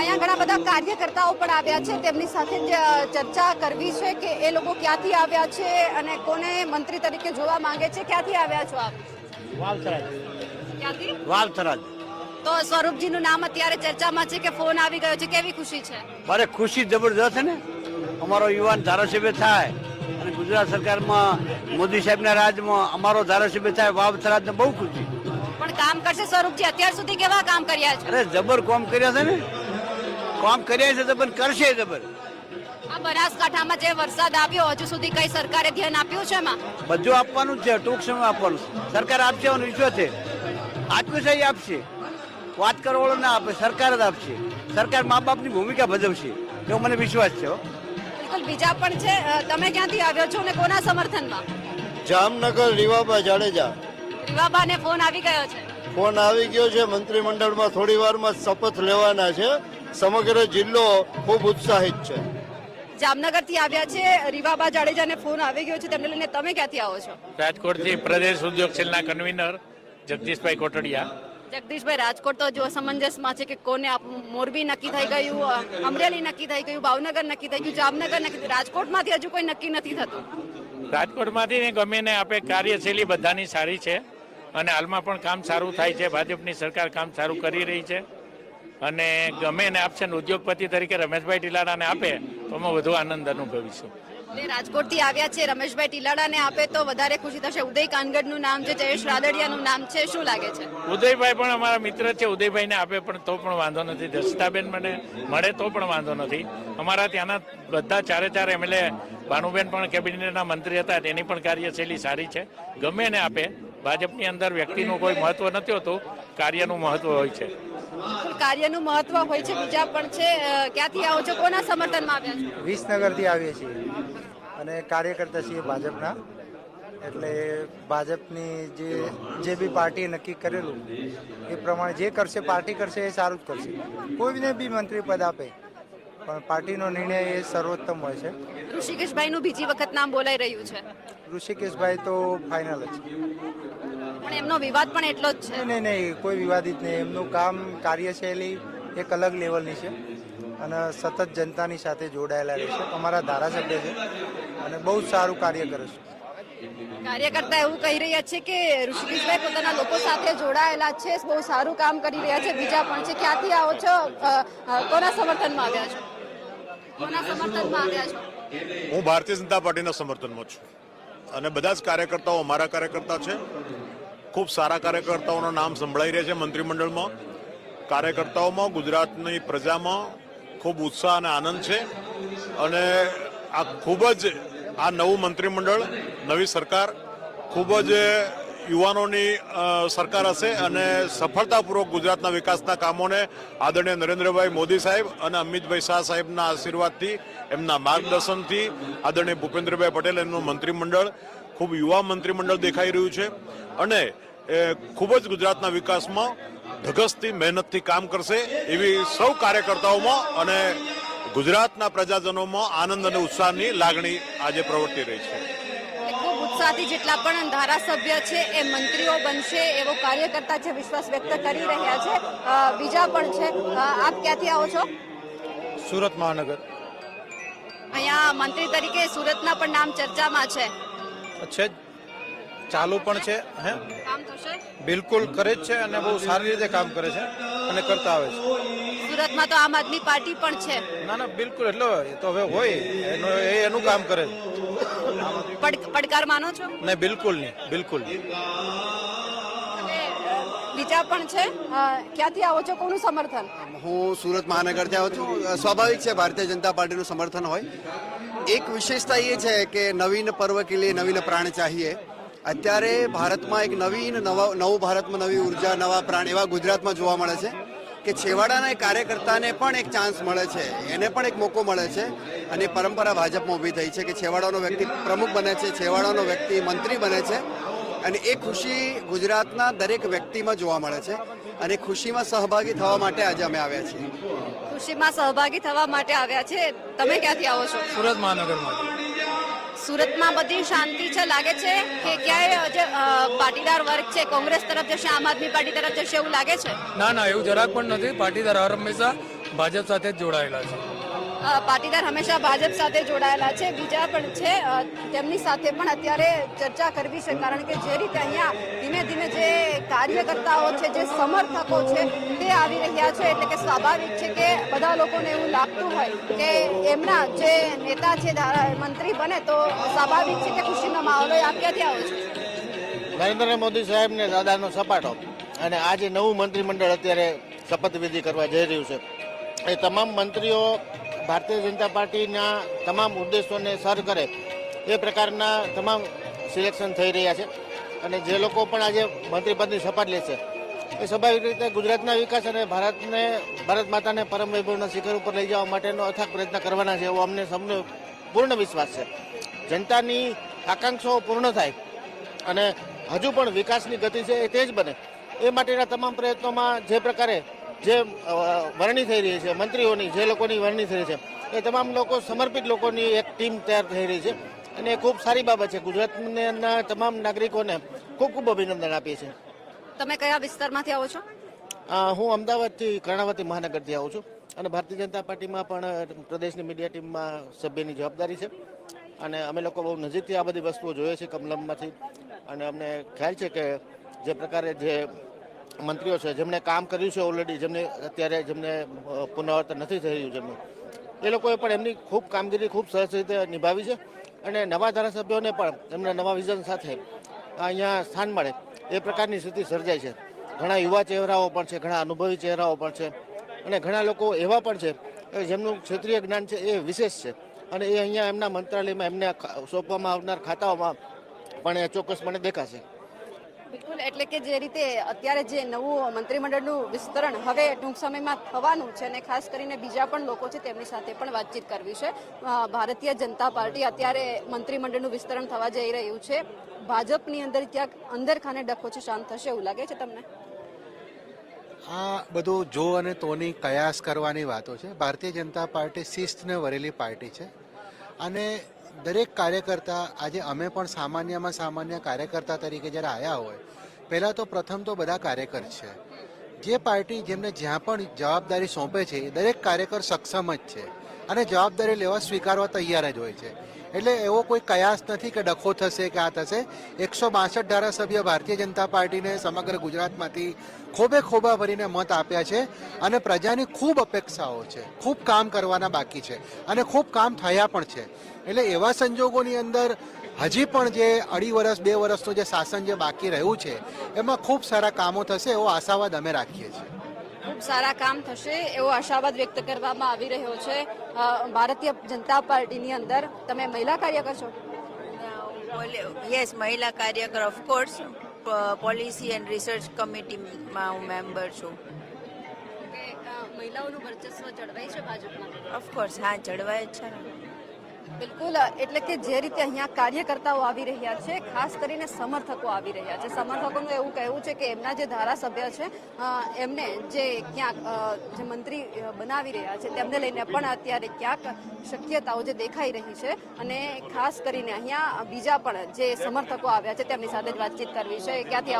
અહીંયા ઘણા બધા કાર્યકર્તાઓ પણ આવ્યા છે. તેમની સાથે ચર્ચા કરવી છે કે એ લોકો ક્યાંથી આવ્યા છે અને કોને મંત્રી તરીકે જોવા માંગે છે. ક્યાંથી આવ્યા છો આપ? વાલથરાજ. તો સ્વરૂપજીનું નામ અત્યારે ચર્ચામાં છે કે ફોન આવી ગયો છે. કેવી ખુશી છે? મારે ખુશી જબરદસ્ત ને. અમારો યુવાન ધારાસભ્ય થાય અને ગુજરાત સરકારમાં મોદી સાહેબના રાજમાં અમારો ધારાસભ્ય થાય વાવથરાજને બહુ ખુશી. પણ કામ કરશે સ્વરૂપજી. અત્યાર સુધી કેવા કામ કર્યા છે? અરે જબર કામ કર્યા છે ને. કામ કર્યા છે જબર કરશે જબર આ બનાસકાંઠામાં જે વરસાદ આવ્યો હજુ સુધી કઈ સરકારે ધ્યાન આપ્યું છે એમાં? બધું આપવાનું જ છે ટૂંક સમય આપવાનું સરકાર આપશે એનો વિશ્વાસ છે. આપ્યું છે એ આપશે. વાત કરવાળો ના આપે સરકાર જ આપશે. સરકાર મા બાપની ભૂમિકા ભજવશે. એવો મને વિશ્વાસ છે બિલકુલ બીજા પણ છે. તમે ક્યાંથી આવ્યો છો અને કોના સમર્થનમાં? જામનગર રીવાબા જાડેજા. રીવાબાને ફોન આવી ગયો છે. ફોન આવી ગયો છે. મંત્રીમંડળમાં થોડી વારમાં શપથ લેવાના છે. સમગ્ર જિલ્લો ખૂબ ઉત્સાહિત છે. જામનગરથી આવ્યા છે રીવાબા જાડેજાને ફોન આવી ગયો છે તેમને લઈને તમે ક્યાંથી આવો છો? રાજકોટથી પ્રદેશ ઉદ્યોગ સેલના કન્વીનર જગદીશભાઈ કોટડિયા. જગદીશભાઈ રાજકોટ તો જો અસમંજસમાં છે કે કોને મોરબી નક્કી થઈ ગયું અમરેલી નક્કી થઈ ગયું ભાવનગર નક્કી થઈ ગયું જામનગર નક્કી રાજકોટમાંથી હજુ કોઈ નક્કી નથી થતું. રાજકોટમાંથી ગમે ને આપે કાર્યશૈલી બધાની સારી છે અને હાલમાં પણ કામ સારું થાય છે ભાજપની સરકાર કામ સારું કરી રહી છે. અને ગમે ને આપશે ને ઉદ્યોગપતિ તરીકે રમેશભાઈ ટીલાડાને આપે તો અમે વધુ આનંદ અનુભવીશું. રાજકોટથી આવ્યા છે રમેશભાઈ ટીલાડાને આપે તો વધારે ખુશી થશે. ઉદય કાનગડનું નામ છે જયેશ રાદડિયાનું નામ છે શું લાગે છે? ઉદયભાઈ પણ અમારા મિત્ર છે ઉદયભાઈને આપે પણ તો પણ વાંધો નથી. દર્શિતાબેન મને મળે તો પણ વાંધો નથી. અમારા ત્યાંના બધા ચારે ચાર એમએલએ ભાનુબેન પણ કેબિનેટના મંત્રી હતા તેની પણ કાર્યશૈલી સારી છે. ગમે ને આપે. ભાજપની અંદર વ્યક્તિનું કોઈ મહત્વ નથી હોતું કાર્યનું મહત્વ હોય છે. કાર્યનું મહત્વ હોય છે બીજા પણ છે. ક્યાંથી આવો છો? કોના સમર્થનમાં આવ્યા છો? વિસનગરથી આવીએ છીએ. અને કાર્યકર્તા છીએ ભાજપના. એટલે ભાજપની જે જે બી પાર્ટી નક્કી કરેલું એ પ્રમાણે જે કરશે પાર્ટી કરશે એ સારું જ કરશે. કોઈને બી મંત્રી પદ આપે પણ પાર્ટીનો નિર્ણય એ સર્વોત્તમ હોય છે. ઋષિકેશભાઈનું બીજી વખત નામ બોલાઈ રહ્યું છે. ઋષિકેશભાઈ તો ફાઇનલ જ. પણ એમનો વિવાદ પણ એટલો જ છે. નહીં નહીં કોઈ વિવાદિત નહીં. એમનું કામ કાર્યશૈલી એક અલગ લેવલની છે અને સતત જનતાની સાથે જોડાયેલા રહે છે. અમારા ધારાસભ્ય છે અને બહુ જ સારું કાર્ય કરે છે. કાર્યકર્તા એવું કહી રહ્યા છે કે ઋષિકેશભાઈ પોતાના લોકો સાથે જોડાયેલા છે બહુ સારું કામ કરી રહ્યા છે. બીજા પણ છે. ક્યાંથી આવો છો? અ, અ, કોના સમર્થનમાં આવ્યા છો? કોના સમર્થનમાં આવ્યા છો? હું ભારતીય જનતા પાર્ટીના સમર્થનમાં છું. અને બધા જ કાર્યકર્તાઓ અમારા કાર્યકર્તા છે. ખૂબ સારા કાર્યકર્તાઓના નામ સંભળાઈ રહ્યા છે મંત્રીમંડળમાં. કાર્યકર્તાઓમાં, ગુજરાતની પ્રજામાં ખૂબ ઉત્સાહ અને આનંદ છે. અને આ ખૂબ જ, આ નવું મંત્રીમંડળ, નવી સરકાર ખૂબ જ યુવાનોની સરકાર હશે અને સફળતાપૂર્વક ગુજરાતના વિકાસના કામોને આદરણીય નરેન્દ્રભાઈ મોદી સાહેબ અને અમિતભાઈ શાહ સાહેબના આશીર્વાદથી, એમના માર્ગદર્શનથી આદરણીય ભૂપેન્દ્રભાઈ પટેલ એમનું મંત્રીમંડળ ખૂબ યુવા મંત્રીમંડળ દેખાઈ રહ્યું છે અને એ ખૂબ જ ગુજરાતના વિકાસમાં ધગસથી મહેનતથી કામ કરશે એવી સૌ કાર્યકર્તાઓમાં અને ગુજરાતના પ્રજાજનોમાં આનંદ અને ઉત્સાહની લાગણી આજે પ્રવર્તી રહી છે. ઉત્સાહથી જેટલા પણ ધારાસભ્ય છે એ મંત્રીઓ બનશે એવો કાર્યકર્તા છે વિશ્વાસ વ્યક્ત કરી રહ્યા છે. બીજા પણ છે. આપ ક્યાંથી આવો છો? સુરત મહાનગર. અહીંયા મંત્રી તરીકે સુરતના પણ નામ ચર્ચામાં છે. છે. જ ચાલુ પણ છે હે? બિલકુલ કરે જ છે અને બહુ સારી રીતે કામ કરે છે અને કરતા આવે છે. સુરતમાં તો આમ આદમી પાર્ટી પણ છે. ના ના બિલકુલ એટલે એ તો હવે હોય. એનો એ એનું કામ કરે. છે પડ- પડકાર માનો છો? નહીં બિલકુલ નહીં બિલકુલ બીજા પણ છે? ક્યાંથી આવો છો? કોનું સમર્થન? હું સુરત મહાનગરથી આવું છું. સ્વાભાવિક છે ભારતીય જનતા પાર્ટીનું સમર્થન હોય. એક વિશેષતા એ છે કે નવીન પર્વ કે લે નવીન પ્રાણ ચાહીએ. અત્યારે ભારતમાં એક નવીન નવા, નવું ભારતમાં નવી ઊર્જા, નવા પ્રાણ એવા ગુજરાતમાં જોવા મળે છે કે છેવાડાના કાર્યકર્તાને પણ એક ચાન્સ મળે છે, એને પણ એક મોકો મળે છે અને પરંપરા ભાજપમાં ઊભી થઈ છે કે છેવાડાનો વ્યક્તિ પ્રમુખ બને છે, છેવાડાનો વ્યક્તિ મંત્રી બને છે અને એ ખુશી ગુજરાતના દરેક વ્યક્તિમાં જોવા મળે છે. અને ખુશીમાં સહભાગી થવા માટે આજે અમે આવ્યા છીએ. ખુશીમાં સહભાગી થવા માટે આવ્યા છે. તમે ક્યાંથી આવો છો? સુરત મહાનગરમાં. સુરતમાં બધી શાંતિ છે લાગે છે કે ક્યાંય જે પાટીદાર વર્ગ છે? કોંગ્રેસ તરફ જશે આમ આદમી પાર્ટી તરફ જશે એવું લાગે છે? ના ના એવું જરાક પણ નથી. પાટીદાર હર હંમેશા ભાજપ સાથે જ જોડાયેલા છે. પાટીદાર હંમેશા ભાજપ સાથે જોડાયેલા છે. બીજા પણ છે. તેમની સાથે પણ અત્યારે ચર્ચા કરવી છે, કારણ કે જે રીતે અહીંયા ધીમે ધીમે જે કાર્યકર્તાઓ છે, જે સમર્થકો છે, તે આવી રહ્યા છે. એટલે કે સ્વાભાવિક છે કે બધા લોકોને એવું લાગતું હોય કે એમના જે નેતા છે મંત્રી બને, તો સ્વાભાવિક છે કે ખુશીનો માહોલ હોય. આપ ક્યાંથી આવો છો? નરેન્દ્ર મોદી સાહેબને દાદાનો સપાટો અને આજે નવું મંત્રીમંડળ અત્યારે શપથવિધિ કરવા જઈ રહ્યું છે. એ તમામ મંત્રીઓ ભારતીય જનતા પાર્ટીના તમામ ઉદ્દેશોને સર કરે એ પ્રકારના તમામ સિલેક્શન થઈ રહ્યા છે. અને જે લોકો પણ આજે મંત્રીપદની શપથ લેશે એ સ્વાભાવિક રીતે ગુજરાતના વિકાસ અને ભારતને, ભારત માતાને પરમ વૈભવના શિખર ઉપર લઈ જવા માટેનો અથાગ પ્રયત્ન કરવાના છે એવો અમને સૌને પૂર્ણ વિશ્વાસ છે. જનતાની આકાંક્ષાઓ પૂર્ણ થાય અને હજુ પણ વિકાસની ગતિ છે એ તેજ બને. એ માટેના તમામ પ્રયત્નોમાં જે પ્રકારે જે વરણી થઈ રહી છે મંત્રીઓની જે લોકોની વરણી થઈ રહી છે એ તમામ લોકો સમર્પિત લોકોની એક ટીમ તૈયાર થઈ રહી છે. અને એ ખૂબ સારી બાબત છે. ગુજરાતના તમામ નાગરિકોને ખૂબ ખૂબ અભિનંદન આપીએ છીએ. તમે કયા વિસ્તારમાંથી આવો છો? હું અમદાવાદથી કર્ણાવતી મહાનગરથી આવું છું. અને ભારતીય જનતા પાર્ટીમાં પણ પ્રદેશની મીડિયા ટીમમાં સભ્યની જવાબદારી છે. અને અમે લોકો બહુ નજીકથી આ બધી વસ્તુઓ જોઈએ છીએ કમલમમાંથી. અને અમને ખ્યાલ છે કે જે પ્રકારે જે મંત્રીઓ છે જેમણે કામ કર્યું છે ઓલરેડી જેમને અત્યારે જેમને પુનરાવર્તન નથી થઈ રહ્યું જેમનું, એ લોકોએ પણ એમની ખૂબ કામગીરી ખૂબ સરસ રીતે નિભાવી છે અને નવા ધારાસભ્યોને પણ એમના નવા વિઝન સાથે અહીંયા સ્થાન મળે, એ પ્રકારની સ્થિતિ સર્જાય છે. ઘણા યુવા ચહેરાઓ પણ છે, ઘણા અનુભવી ચહેરાઓ પણ છે અને ઘણા લોકો એવા પણ છે જેમનું ક્ષેત્રીય જ્ઞાન છે એ વિશેષ છે અને એ અહીંયા એમના મંત્રાલયમાં એમને સોંપવામાં આવનાર ખાતાઓમાં પણ એ ચોક્કસપણે દેખાશે. બિલકુલ, એટલે કે જે રીતે અત્યારે જે નવું મંત્રીમંડળનું વિસ્તરણ હવે ટૂંક સમયમાં થવાનું છે અને ખાસ કરીને બીજા પણ લોકો છે તેમની સાથે પણ વાતચીત કરવી છે. ભારતીય જનતા પાર્ટી અત્યારે મંત્રીમંડળનું વિસ્તરણ થવા જઈ રહ્યું છે. ભાજપની અંદર ક્યાંક અંદર ખાને ડખો છે, શાંત થશે એવું લાગે છે તમને? આ બધું જો અને તોની કયાસ કરવાની વાતો છે. ભારતીય જનતા પાર્ટી શિસ્તને વરેલી પાર્ટી છે. અને દરેક કાર્યકર્તા, આજે અમે પણ સામાન્યમાં સામાન્ય કાર્યકર્તા તરીકે જ્યારે આવ્યા હોય, પહેલાં તો પ્રથમ તો બધા કાર્યકર છે. જે પાર્ટી જેમને જ્યાં પણ જવાબદારી સોંપે છે દરેક કાર્યકર સક્ષમ જ છે અને જવાબદારી લેવા સ્વીકારવા તૈયાર જ હોય છે. એટલે એવો કોઈ કયાસ નથી કે ડખો થશે કે આ થશે. એકસો બાસઠ ધારાસભ્ય ભારતીય જનતા પાર્ટીને સમગ્ર ગુજરાતમાંથી ખોબે ખોબા ભરીને મત આપ્યા છે અને પ્રજાની ખૂબ અપેક્ષાઓ છે. ખૂબ કામ કરવાના બાકી છે અને ખૂબ કામ થયા પણ છે. એટલે એવા સંજોગોની અંદર હજી પણ જે અઢી વર્ષ બે વર્ષનું જે શાસન જે બાકી રહ્યું છે, એમાં ખૂબ સારા કામો થશે એવો આશાવાદ અમે રાખીએ છીએ. ખૂબ સારા કામ થશે એવો આશાવાદ વ્યક્ત કરવામાં આવી રહ્યો છે. ભારતીય જનતા પાર્ટીની અંદર તમે મહિલા કાર્યકર છો? યસ મહિલા કાર્યકર of course policy and research કમિટીમાં હું મેમ્બર છું. મહિલાઓનું વર્ચસ્વ જળવાય છે ભાજપમાં? ઓફકોર્સ હા જળવાય જ છે બિલકુલ, એટલે કે જે રીતે અહીંયા કાર્યકર્તાઓ આવી રહ્યા છે, ખાસ કરીને સમર્થકો આવી રહ્યા છે. સમર્થકોનું એવું કહેવું છે કે એમના જે ધારાસભ્ય છે એમને જે ક્યાંક જે મંત્રી બનાવી રહ્યા છે, તેમને લઈને પણ અત્યારે ક્યાંક શક્યતાઓ જે દેખાઈ રહી છે અને ખાસ કરીને અહીંયા બીજા પણ જે સમર્થકો આવ્યા છે, તેમની સાથે જ વાતચીત કરવી છે. ક્યાંથી